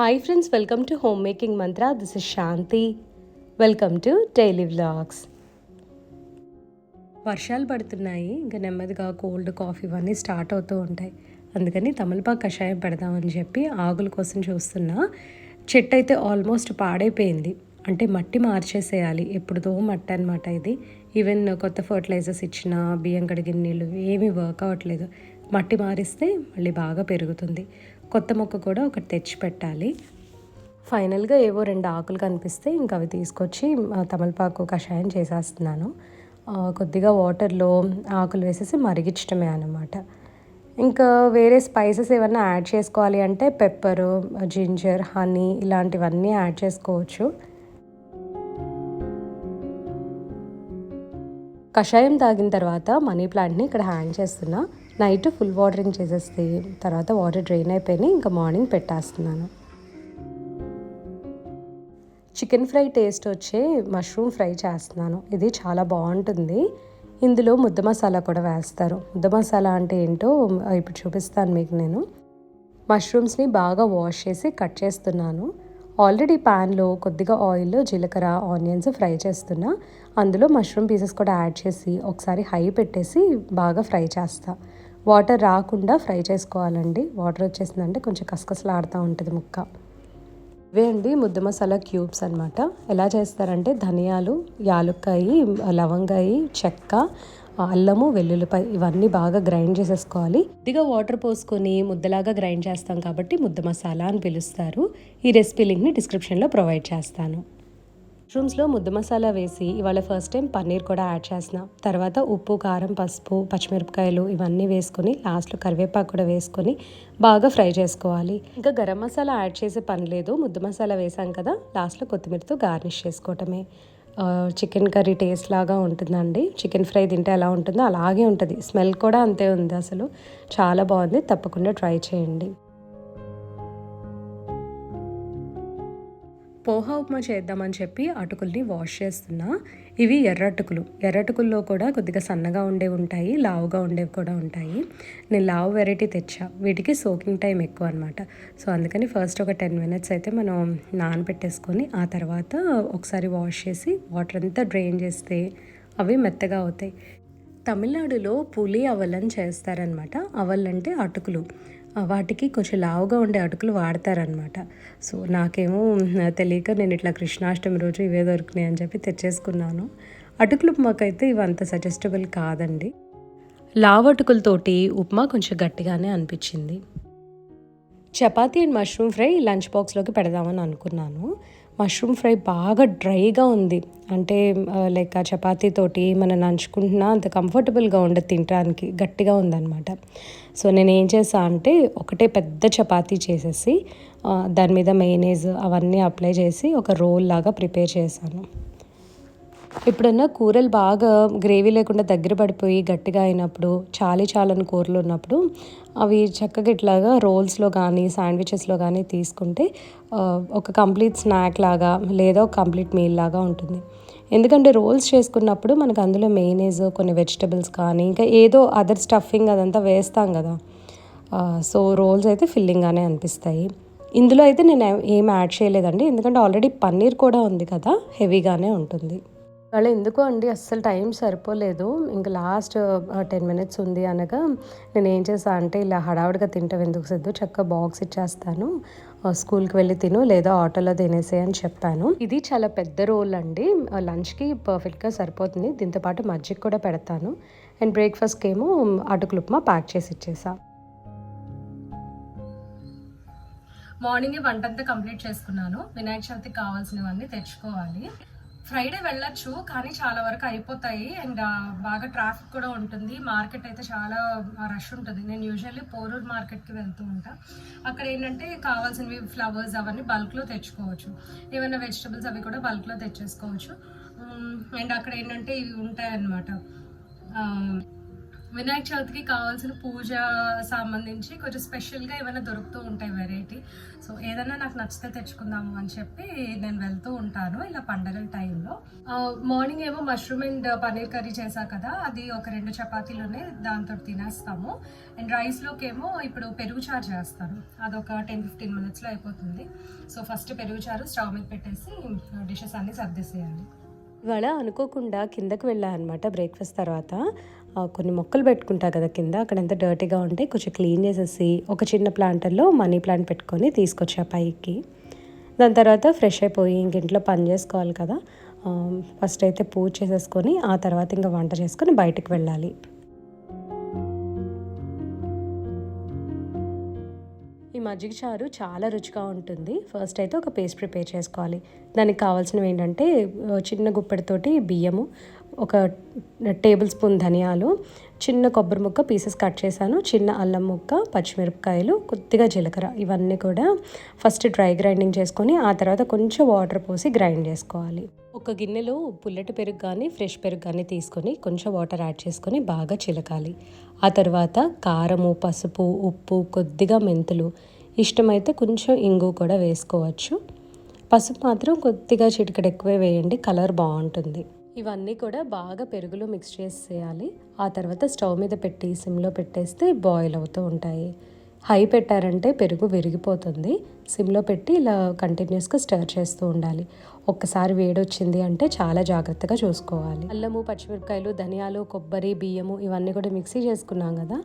Hi friends welcome to home making mantra this is Shanti welcome to daily vlogs వర్షాలు పడుతున్నాయి. ఇంకా నెమ్మదిగా cold coffee ఇవన్నీ start అవుతూ ఉంటాయి. అందుకని తమలపాకు కషాయం పెడదామని చెప్పి ఆకుల కోసం చూస్తున్నా. చెట్టు అయితే ఆల్మోస్ట్ పాడైపోయింది. అంటే మట్టి మార్చేసేయాలి. ఎప్పుడుదో మట్టి అనమాట ఇది. ఈవెన్ కొత్త ఫర్టిలైజర్స్ ఇచ్చిన బియ్యం కడిగిన నీళ్ళు ఏమీ వర్క్ అవ్వట్లేదు. మట్టి మారిస్తే మళ్ళీ బాగా పెరుగుతుంది. కొత్త మొక్క కూడా ఒకటి తెచ్చి పెట్టాలి. ఫైనల్గా ఏవో రెండు ఆకులు కనిపిస్తే ఇంకా అవి తీసుకొచ్చి తమలపాకు కషాయం చేసేస్తున్నాను. కొద్దిగా వాటర్లో ఆకులు వేసేసి మరిగించడమే అనమాట ఇంకా వేరే స్పైసెస్ ఏమన్నా యాడ్ చేసుకోవాలి అంటే పెప్పరు జింజర్ హనీ ఇలాంటివన్నీ యాడ్ చేసుకోవచ్చు. కషాయం తాగిన తర్వాత మనీ ప్లాంట్ని ఇక్కడ హ్యాంగ్ చేస్తున్నా. నైట్ ఫుల్ వాటరింగ్ చేసేస్తే తర్వాత వాటర్ డ్రైన్ అయిపోయినాయి ఇంకా మార్నింగ్ పెట్టేస్తున్నాను. చికెన్ ఫ్రై టేస్ట్ వచ్చే మష్రూమ్ ఫ్రై చేస్తున్నాను. ఇది చాలా బాగుంటుంది. ఇందులో ముద్ద మసాలా కూడా వేస్తారు. ముద్ద మసాలా అంటే ఏంటో ఇప్పుడు చూపిస్తాను మీకు నేను. మష్రూమ్స్ని బాగా వాష్ చేసి కట్ చేస్తున్నాను. ఆల్రెడీ ప్యాన్లో కొద్దిగా ఆయిల్ జీలకర్ర ఆనియన్స్ ఫ్రై చేస్తున్నా. అందులో మష్రూమ్ పీసెస్ కూడా యాడ్ చేసి ఒకసారి హై పెట్టేసి బాగా ఫ్రై చేస్తాను వాటర్ రాకుండా ఫ్రై చేసుకోవాలండి. వాటర్ వచ్చేసిందంటే కొంచెం కసకసలాడుతూ ఉంటుంది ముక్క. ఇవే అండి ముద్ద మసాలా క్యూబ్స్ అనమాట ఎలా చేస్తారంటే ధనియాలు యాలుక్కాయి లవంగాయి చెక్క అల్లము వెల్లుల్లిపాయ ఇవన్నీ బాగా గ్రైండ్ చేసేసుకోవాలి. ఇదిగా వాటర్ పోసుకొని ముద్దలాగా గ్రైండ్ చేస్తాం కాబట్టి ముద్ద మసాలా అని పిలుస్తారు. ఈ రెసిపీ లింక్ని డిస్క్రిప్షన్లో ప్రొవైడ్ చేస్తాను. మష్రూమ్స్లో ముద్ద మసాలా వేసి ఇవాళ ఫస్ట్ టైం పన్నీర్ కూడా యాడ్ చేసిన తర్వాత ఉప్పు కారం పసుపు పచ్చిమిరపకాయలు ఇవన్నీ వేసుకొని లాస్ట్లో కరివేపాకు కూడా వేసుకొని బాగా ఫ్రై చేసుకోవాలి. ఇంకా గరం మసాలా యాడ్ చేసే పని లేదు. ముద్ద మసాలా వేసాం కదా లాస్ట్లో కొత్తిమీరతో గార్నిష్ చేసుకోవటమే. చికెన్ కర్రీ టేస్ట్ లాగా ఉంటుందండి. చికెన్ ఫ్రై తింటే ఎలా ఉంటుందో అలాగే ఉంటుంది. స్మెల్ కూడా అంతే ఉంది అసలు. చాలా బాగుంది. తప్పకుండా ట్రై చేయండి. పోహా ఉప్మా చేద్దామని చెప్పి అటుకుల్ని వాష్ చేస్తున్నా. ఇవి ఎర్రటుకులు. ఎర్రటుకుల్లో కూడా కొద్దిగా సన్నగా ఉండేవి ఉంటాయి లావుగా ఉండేవి కూడా ఉంటాయి. నేను లావు వెరైటీ తెచ్చా. వీటికి సోకింగ్ టైం ఎక్కువ అనమాట సో అందుకని ఫస్ట్ ఒక టెన్ మినిట్స్ అయితే మనం నానబెట్టేసుకొని ఆ తర్వాత ఒకసారి వాష్ చేసి వాటర్ అంతా డ్రైన్ చేస్తే అవి మెత్తగా అవుతాయి. తమిళనాడులో పులి అవలని చేస్తారనమాట అవల్ అంటే అటుకులు. వాటికి కొంచెం లావుగా ఉండే అటుకులు వాడతారనమాట సో నాకేమో తెలియక నేను ఇట్లా కృష్ణాష్టమి రోజు ఇవే దొరికినాయి అని చెప్పి తెచ్చేసుకున్నాను. అటుకులు ఉప్మాకైతే ఇవి అంత సజెస్టబుల్ కాదండి. లావు అటుకులతోటి ఉప్మా కొంచెం గట్టిగానే అనిపించింది. Chapati and mushroom fry lunch బాక్స్లోకి పెడదామని అనుకున్నాను. మష్రూమ్ ఫ్రై బాగా డ్రైగా ఉంది. అంటే లైక్ ఆ చపాతీతోటి మనం నంచుకుంటున్నా అంత కంఫర్టబుల్గా ఉండదు తినడానికి గట్టిగా ఉందన్నమాట. సో నేను ఏం చేసా అంటే ఒకటే పెద్ద చపాతీ చేసేసి దాని మీద మెయినేజ్ అవన్నీ అప్లై చేసి ఒక రోల్ లాగా ప్రిపేర్ చేశాను. ఎప్పుడన్నా కూరలు బాగా గ్రేవీ లేకుండా దగ్గర పడిపోయి గట్టిగా అయినప్పుడు చాలీ చాలని కూరలు ఉన్నప్పుడు అవి చక్కగా ఇట్లాగా రోల్స్లో కానీ శాండ్విచెస్లో కానీ తీసుకుంటే ఒక కంప్లీట్ స్నాక్ లాగా లేదా ఒక కంప్లీట్ మీల్ లాగా ఉంటుంది. ఎందుకంటే రోల్స్ చేసుకున్నప్పుడు మనకు అందులో మెయినేజ్ కొన్ని వెజిటబుల్స్ కానీ ఇంకా ఏదో అదర్ స్టఫింగ్ అదంతా వేస్తాం కదా. సో రోల్స్ అయితే ఫిల్లింగ్గానే అనిపిస్తాయి. ఇందులో అయితే నేను ఏం యాడ్ చేయలేదండి. ఎందుకంటే ఆల్రెడీ పన్నీర్ కూడా ఉంది కదా హెవీగానే ఉంటుంది. వాళ్ళ ఎందుకో అండి అస్సలు టైం సరిపోలేదు. ఇంకా లాస్ట్ టెన్ మినిట్స్ ఉంది అనగా నేను ఏం చేసా అంటే ఇలా హడావుడిగా తింటాం ఎందుకు సిద్ధు? చక్కగా బాక్స్ ఇచ్చేస్తాను. స్కూల్కి వెళ్ళి తిను లేదా ఆటోలో తినేసే అని చెప్పాను. ఇది చాలా పెద్ద రోల్ అండి. లంచ్కి పర్ఫెక్ట్గా సరిపోతుంది. దీంతో పాటు మజ్జిగ కూడా పెడతాను. అండ్ బ్రేక్ఫాస్ట్కి ఏమో అటుకులు ఉప్మా ప్యాక్ చేసి ఇచ్చేసా. మార్నింగ్ వంట అంతా కంప్లీట్ చేసుకున్నాను. వినాయక చవితికి కావాల్సినవన్నీ తెచ్చుకోవాలి. ఫ్రైడే వెళ్ళొచ్చు కానీ చాలా వరకు అయిపోతాయి. అండ్ uh, బాగా ట్రాఫిక్ కూడా ఉంటుంది. మార్కెట్ అయితే చాలా రష్ ఉంటుంది. నేను యూజువల్లీ పోరూర్ మార్కెట్కి వెళ్తూ ఉంటా. అక్కడ ఏంటంటే కావాల్సినవి ఫ్లవర్స్ అవన్నీ బల్క్లో తెచ్చుకోవచ్చు. ఏమైనా వెజిటబుల్స్ అవి కూడా బల్క్లో తెచ్చేసుకోవచ్చు. Mm, అండ్ అక్కడ ఏంటంటే ఇవి ఉంటాయన్నమాట. వినాయక చవితికి కావాల్సిన పూజ సంబంధించి కొంచెం స్పెషల్గా ఏమైనా దొరుకుతూ ఉంటాయి వెరైటీ. సో ఏదైనా నాకు నచ్చితే తెచ్చుకుందాము అని చెప్పి నేను వెళ్తూ ఉంటాను ఇలా పండగల టైంలో. మార్నింగ్ ఏమో మష్రూమ్ అండ్ పన్నీర్ కర్రీ చేశా కదా అది ఒక రెండు చపాతీలోనే దాంతో తినేస్తాము. అండ్ రైస్లోకి ఏమో ఇప్పుడు పెరుగు చారు చేస్తాను అదొక టెన్ ఫిఫ్టీన్ మినిట్స్లో అయిపోతుంది. సో ఫస్ట్ పెరుగు చారు స్టవ్ మీద పెట్టేసి డిషెస్ అన్నీ సర్దేసేయాలి. ఇవాళ అనుకోకుండా కిందకు వెళ్ళా అనమాట బ్రేక్ఫాస్ట్ తర్వాత. కొన్ని మొక్కలు పెట్టుకుంటా కదా కింద. అక్కడ ఎంత డర్టీగా ఉంటే కొంచెం క్లీన్ చేసేసి ఒక చిన్న ప్లాంటర్లో మనీ ప్లాంట్ పెట్టుకొని తీసుకొచ్చా పైకి. దాని తర్వాత ఫ్రెష్ అయిపోయి ఇంక ఇంట్లో పని చేసుకోవాలి కదా. ఫస్ట్ అయితే పూజ చేసేసుకొని ఆ తర్వాత ఇంకా వంట చేసుకొని బయటకు వెళ్ళాలి. ఈ మజ్జిగ చారు చాలా రుచిగా ఉంటుంది. ఫస్ట్ అయితే ఒక పేస్ట్ ప్రిపేర్ చేసుకోవాలి. దానికి కావాల్సినవి ఏంటంటే చిన్న గుప్పెడితోటి బియ్యము ఒక టేబుల్ స్పూన్ ధనియాలు చిన్న కొబ్బరి ముక్క పీసెస్ కట్ చేశాను చిన్న అల్లం ముక్క పచ్చిమిరపకాయలు కొద్దిగా జీలకర్ర ఇవన్నీ కూడా ఫస్ట్ డ్రై గ్రైండింగ్ చేసుకొని ఆ తర్వాత కొంచెం వాటర్ పోసి గ్రైండ్ చేసుకోవాలి. ఒక గిన్నెలో పుల్లటి పెరుగు కానీ ఫ్రెష్ పెరుగు కానీ తీసుకొని కొంచెం వాటర్ యాడ్ చేసుకొని బాగా చిలకాలి. ఆ తర్వాత కారము పసుపు ఉప్పు కొద్దిగా మెంతులు ఇష్టమైతే కొంచెం ఇంగు కూడా వేసుకోవచ్చు. పసుపు మాత్రం కొద్దిగా చిటికెడు ఎక్కువే వేయండి కలర్ బాగుంటుంది. ఇవన్నీ కూడా బాగా పెరుగులో మిక్స్ చేసేయాలి. ఆ తర్వాత స్టవ్ మీద పెట్టి సిమ్లో పెట్టేస్తే బాయిల్ అవుతూ ఉంటాయి. హై పెట్టారంటే పెరుగు విరిగిపోతుంది. సిమ్లో పెట్టి ఇలా కంటిన్యూస్గా స్టర్ చేస్తూ ఉండాలి. ఒక్కసారి వేడొచ్చింది అంటే చాలా జాగ్రత్తగా చూసుకోవాలి. అల్లము పచ్చిమిరపకాయలు ధనియాలు కొబ్బరి బియ్యము ఇవన్నీ కూడా మిక్సీ చేసుకున్నాం కదా.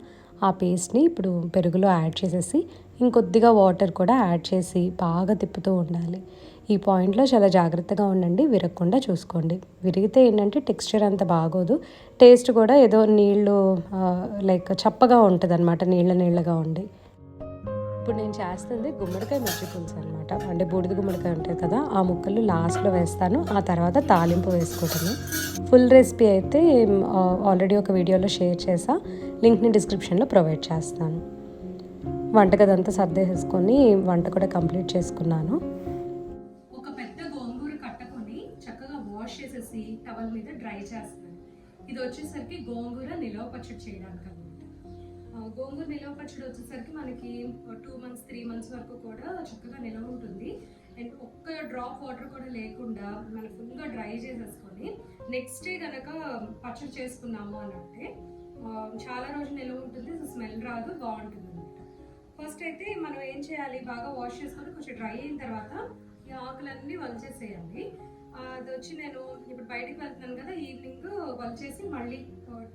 ఆ పేస్ట్ని ఇప్పుడు పెరుగులో యాడ్ చేసేసి ఇంకొద్దిగా వాటర్ కూడా యాడ్ చేసి బాగా తిప్పుతూ ఉండాలి. ఈ పాయింట్లో చాలా జాగ్రత్తగా ఉండండి విరగకుండా చూసుకోండి. విరిగితే ఏంటంటే టెక్స్చర్ అంత బాగోదు. టేస్ట్ కూడా ఏదో నీళ్ళు లైక్ చప్పగా ఉంటుంది అనమాట నీళ్ళ నీళ్ళగా ఉండి. ఇప్పుడు నేను చేస్తుంది గుమ్మడికాయ మిర్చి పులుసు అనమాట అంటే బూడిద గుమ్మడికాయ ఉంటుంది కదా ఆ ముక్కలు లాస్ట్లో వేస్తాను. ఆ తర్వాత తాలింపు వేసుకుంటాను. ఫుల్ రెసిపీ అయితే ఆల్రెడీ ఒక వీడియోలో షేర్ చేసా. లింక్ని డిస్క్రిప్షన్లో ప్రొవైడ్ చేస్తాను. వంటగదంతా సర్దేసుకొని వంట కూడా కంప్లీట్ చేసుకున్నాను. వాష్ చేసేసి టవల్ మీద డ్రై చేస్తున్నాను ఇది వచ్చేసరికి గోంగూర నిలవ పచ్చడి చేయడానికి అనమాట. గోంగూర నిలవ పచ్చడి వచ్చేసరికి మనకి టూ మంత్స్ త్రీ మంత్స్ వరకు కూడా చక్కగా నిలవ ఉంటుంది. అండ్ ఒక్క డ్రాప్ వాటర్ కూడా లేకుండా మనం ఫుల్గా డ్రై చేసేసుకొని నెక్స్ట్ డే కనుక పచ్చడి చేసుకున్నాము అని అంటే చాలా రోజులు నిల్వ ఉంటుంది స్మెల్ రాదు బాగుంటుంది అనమాట. ఫస్ట్ అయితే మనం ఏం చేయాలి? బాగా వాష్ చేసుకొని కొంచెం డ్రై అయిన తర్వాత ఈ ఆకులన్నీ వలిచేసేయాలి. అది వచ్చి నేను ఇప్పుడు బయటికి వెళ్తున్నాను కదా ఈవినింగ్ వలిచేసి మళ్ళీ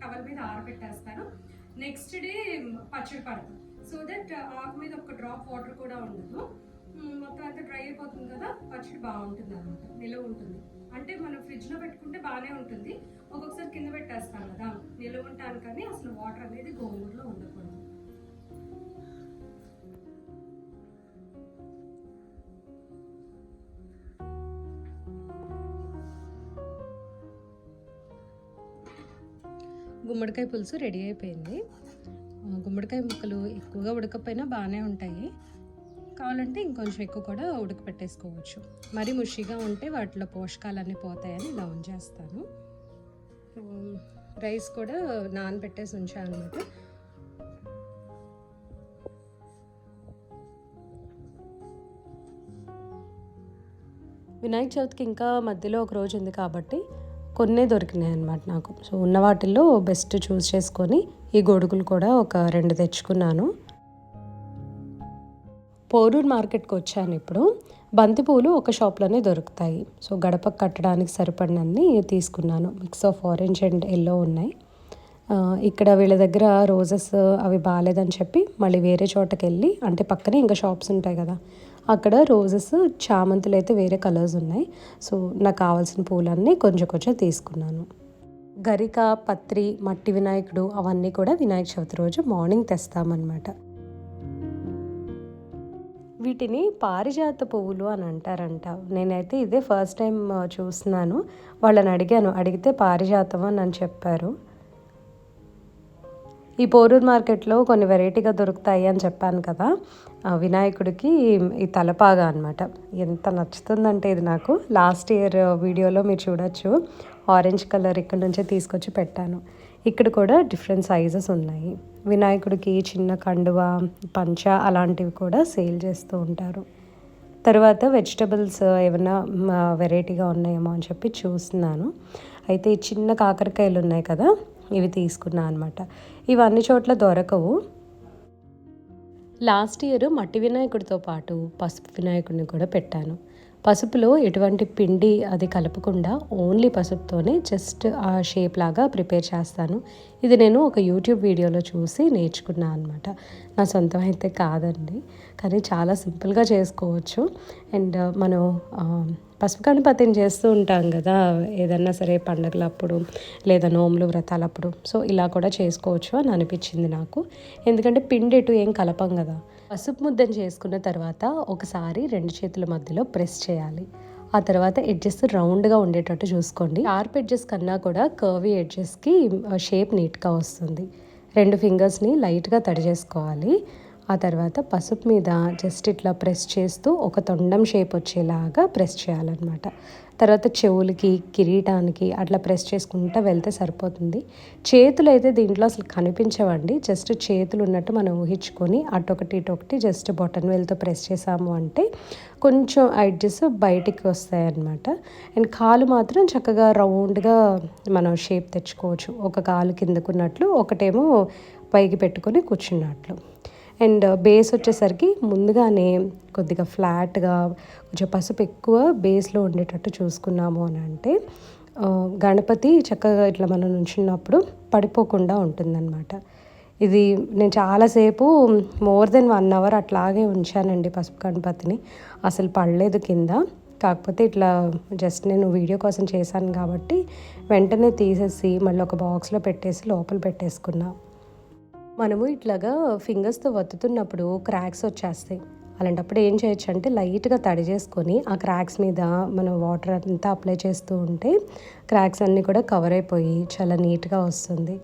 టవల్ మీద ఆరబెట్టేస్తాను. నెక్స్ట్ డే పచ్చడి పడతాం సో దట్ ఆకు మీద ఒక డ్రాప్ వాటర్ కూడా ఉండదు. మొత్తం అంతా డ్రై అయిపోతుంది కదా పచ్చడి బాగుంటుంది అనమాట నిలువ ఉంటుంది. అంటే మనం ఫ్రిడ్జ్లో పెట్టుకుంటే బాగానే ఉంటుంది. ఒక్కొక్కసారి కింద పెట్టేస్తాం కదా నిలువ ఉంటాను కానీ అసలు వాటర్ అనేది గోంగూరలో ఉండకూడదు. గుమ్మడికాయ పులుసు రెడీ అయిపోయింది. గుమ్మడికాయ ముక్కలు ఎక్కువగా ఉడకపోయినా బాగానే ఉంటాయి. కావాలంటే ఇంకొంచెం ఎక్కువ కూడా ఉడకపెట్టేసుకోవచ్చు. మరీ ముషిగా ఉంటే వాటిలో పోషకాలన్నీ పోతాయని ఇలా ఉంచేస్తాను రైస్ కూడా నానబెట్టేసి ఉంచాను అనమాట వినాయక చవితికి ఇంకా మధ్యలో ఒక రోజు ఉంది కాబట్టి కొన్నే దొరికినాయి అనమాట నాకు. సో ఉన్న వాటిల్లో బెస్ట్ చూస్ చేసుకొని ఈ గొడుగులు కూడా ఒక రెండు తెచ్చుకున్నాను. పోరూరు మార్కెట్కి వచ్చాను ఇప్పుడు. బంతిపూలు ఒక షాప్లోనే దొరుకుతాయి. సో గడపకు కట్టడానికి సరిపడినన్ని తీసుకున్నాను. Mix of orange and yellow ఉన్నాయి. ఇక్కడ వీళ్ళ దగ్గర రోజెస్ అవి బాగాలేదని చెప్పి మళ్ళీ వేరే చోటకి వెళ్ళి అంటే పక్కనే ఇంకా షాప్స్ ఉంటాయి కదా అక్కడ రోజెస్ చామంతులు అయితే వేరే కలర్స్ ఉన్నాయి. సో నాకు కావాల్సిన పూలన్నీ కొంచెం కొంచెం తీసుకున్నాను. గరిక పత్రి మట్టి వినాయకుడు అవన్నీ కూడా వినాయక చవితి రోజు మార్నింగ్ తెస్తామన్నమాట. వీటిని పారిజాత పువ్వులు అని అంటారంట. నేనైతే ఇదే ఫస్ట్ టైం చూస్తున్నాను. వాళ్ళని అడిగాను అడిగితే పారిజాతం అని చెప్పారు. ఈ పోరూరు మార్కెట్లో కొన్ని వెరైటీగా దొరుకుతాయి అని చెప్పాను కదా వినాయకుడికి ఈ తలపాగా అనమాట ఎంత నచ్చుతుందంటే ఇది నాకు. లాస్ట్ ఇయర్ వీడియోలో మీరు చూడొచ్చు. ఆరెంజ్ కలర్ ఇక్కడ నుంచే తీసుకొచ్చి పెట్టాను. ఇక్కడ కూడా డిఫరెంట్ సైజెస్ ఉన్నాయి. వినాయకుడికి చిన్న కండువ పంచ అలాంటివి కూడా సేల్ చేస్తూ ఉంటారు. తర్వాత వెజిటబుల్స్ ఏమైనా వెరైటీగా ఉన్నాయేమో అని చెప్పి చూస్తున్నాను. అయితే ఈ చిన్న కాకరకాయలు ఉన్నాయి కదా ఇవి తీసుకున్నాను అనమాట ఇవన్నీ చోట్ల దొరకవు. లాస్ట్ ఇయర్ మట్టి వినాయకుడితో పాటు పసుపు వినాయకుడిని కూడా పెట్టాను. పసుపులో ఎటువంటి పిండి అది కలపకుండా ఓన్లీ పసుపుతోనే జస్ట్ ఆ షేప్ లాగా ప్రిపేర్ చేస్తాను. ఇది నేను ఒక యూట్యూబ్ వీడియోలో చూసి నేర్చుకున్నాను అనమాట నా సొంతం అయితే కాదండి కానీ చాలా సింపుల్గా చేసుకోవచ్చు. అండ్ మనం పసుపు గణపతిని చేస్తూ ఉంటాం కదా ఏదన్నా సరే పండగలప్పుడు లేదా నోములు వ్రతాలప్పుడు. సో ఇలా కూడా చేసుకోవచ్చు అని అనిపించింది నాకు. ఎందుకంటే పిండి ఎటు ఏం కలపం కదా. పసుపు ముద్దను చేసుకున్న తర్వాత ఒకసారి రెండు చేతుల మధ్యలో ప్రెస్ చేయాలి. ఆ తర్వాత ఎడ్జెస్ రౌండ్గా ఉండేటట్టు చూసుకోండి. షార్ప్ ఎడ్జెస్ కన్నా కూడా కర్వీ ఎడ్జెస్కి షేప్ నీట్గా వస్తుంది. రెండు ఫింగర్స్ని లైట్గా తడి చేసుకోవాలి. ఆ తర్వాత పసుపు మీద జస్ట్ ఇట్లా ప్రెస్ చేస్తూ ఒక తొండం షేప్ వచ్చేలాగా ప్రెస్ చేయాలన్నమాట. తర్వాత చెవులకి కిరీటానికి అట్లా ప్రెస్ చేసుకుంటూ వెళ్తే సరిపోతుంది. చేతులు అయితే దీంట్లో అసలు కనిపించవండి. జస్ట్ చేతులు ఉన్నట్టు మనం ఊహించుకొని అటొకటి ఇటొకటి జస్ట్ బొటన్ వేలతో ప్రెస్ చేసాము అంటే కొంచెం ఐడ్జెస్ బయటికి వస్తాయి అన్నమాట అండ్ కాలు మాత్రం చక్కగా రౌండ్గా మనం షేప్ తెచ్చుకోవచ్చు. ఒక కాలు కిందకున్నట్లు ఒకటేమో పైకి పెట్టుకొని కూర్చున్నట్లు. అండ్ బేస్ వచ్చేసరికి ముందుగానే కొద్దిగా ఫ్లాట్గా కొంచెం పసుపు ఎక్కువ బేస్లో ఉండేటట్టు చూసుకున్నాము అని అంటే గణపతి చక్కగా ఇట్లా మనం నుంచున్నప్పుడు పడిపోకుండా ఉంటుందన్నమాట. ఇది నేను చాలాసేపు మోర్ దెన్ వన్ అవర్ అట్లాగే ఉంచానండి పసుపు గణపతిని. అసలు పడలేదు కింద. కాకపోతే ఇట్లా జస్ట్ నేను వీడియో కోసం చేశాను కాబట్టి వెంటనే తీసేసి మళ్ళీ ఒక బాక్స్లో పెట్టేసి లోపల పెట్టేసుకున్నాను మనము ఇట్లాగా ఫింగర్స్తో వత్తుతున్నప్పుడు క్రాక్స్ వచ్చేస్తాయి. అలాంటప్పుడు ఏం చేయొచ్చు అంటే లైట్గా తడి చేసుకొని ఆ క్రాక్స్ మీద మనం వాటర్ అంతా అప్లై చేస్తూ ఉంటే క్రాక్స్ అన్నీ కూడా కవర్ అయిపోయి చాలా నీట్గా వస్తుంది.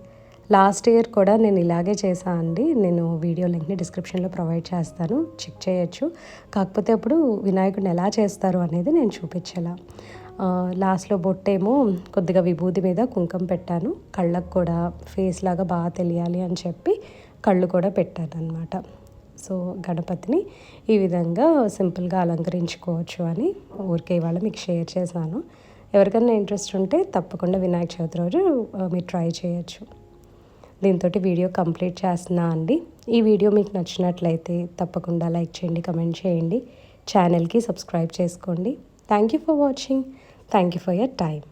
లాస్ట్ ఇయర్ కూడా నేను ఇలాగే చేశాను అండి. నేను వీడియో లింక్ని డిస్క్రిప్షన్లో ప్రొవైడ్ చేస్తాను. చెక్ చేయొచ్చు. కాకపోతే అప్పుడు వినాయకుడిని ఎలా చేస్తారు అనేది నేను చూపించాల. లాస్ట్లో బొట్టేమో కొద్దిగా విభూతి మీద కుంకుమ పెట్టాను. కళ్ళకు కూడా ఫేస్ లాగా బాగా తెలియాలి అని చెప్పి కళ్ళు కూడా పెట్టాను అనమాట సో గణపతిని ఈ విధంగా సింపుల్గా అలంకరించుకోవచ్చు అని ఊరికే ఇవాళ మీకు షేర్ చేశాను. ఎవరికైనా ఇంట్రెస్ట్ ఉంటే తప్పకుండా వినాయక చవితి రోజు మీరు ట్రై చేయొచ్చు. దీంతో వీడియో కంప్లీట్ చేస్తున్నా అండి. ఈ వీడియో మీకు నచ్చినట్లయితే తప్పకుండా లైక్ చేయండి కమెంట్ చేయండి. ఛానల్కి సబ్స్క్రైబ్ చేసుకోండి. Thank you for watching. Thank you for your time.